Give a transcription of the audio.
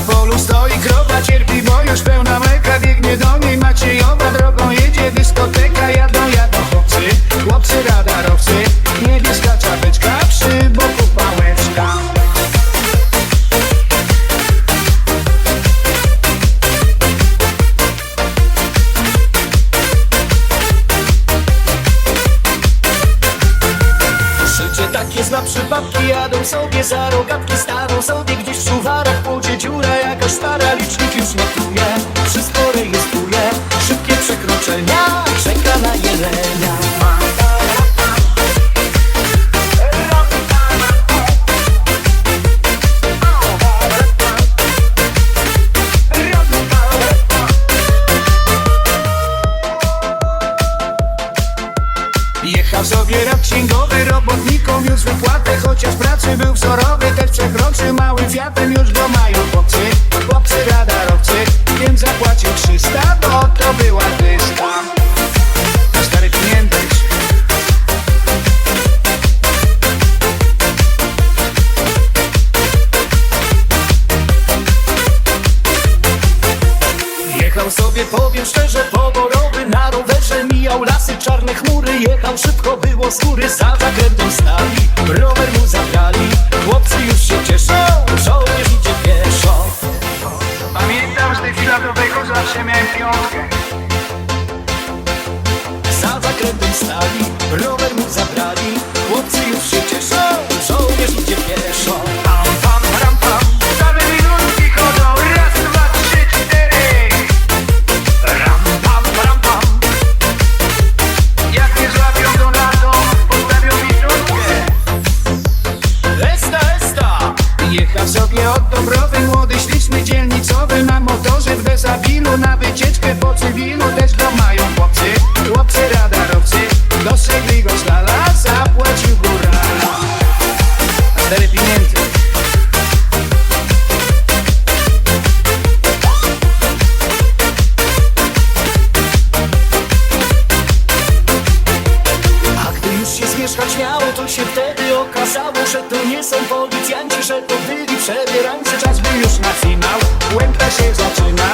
Na polu stoi krowa, cierpi, bo już pełna mleka Biegnie do niej Maciejowa, takie zna przypadki Jadą sobie za rogatki Staną sobie gdzieś w szuwarach Pójdzie dziura jakaś stara Licznik już notuje Jechał sobie rok księgowy, robotnikom już wypłatę Chociaż pracy był wzorowy, też przekroczył małym fiatem Już go mają chłopcy, chłopcy radarowcy Więc zapłacił 300, bo to była dyska. Stary pieniędzyk Jechał sobie, powiem szczerze, poborowy na rowerze Mijał lasy, czarne chmury, jechał szybko, było z góry Za zakrętą stali, rower mu zabrali Chłopcy już się cieszą, żołnierz idzie pieszo. Pamiętam z tej filatowego zawsze miałem piątkę. Za zakrętem stali, rower mu zabrali Sobie od Dobrowy Młody, śliczny, dzielnicowy Na motorze w Desabilu Na wycieczkę po cywilu Też go mają chłopcy Chłopcy radarowcy Dostrzegli go z zmieszkać miało, to się wtedy okazało, że to nie są policjanci, że to byli przebierańcy. Czas był już na finał, łęka się zaczyna,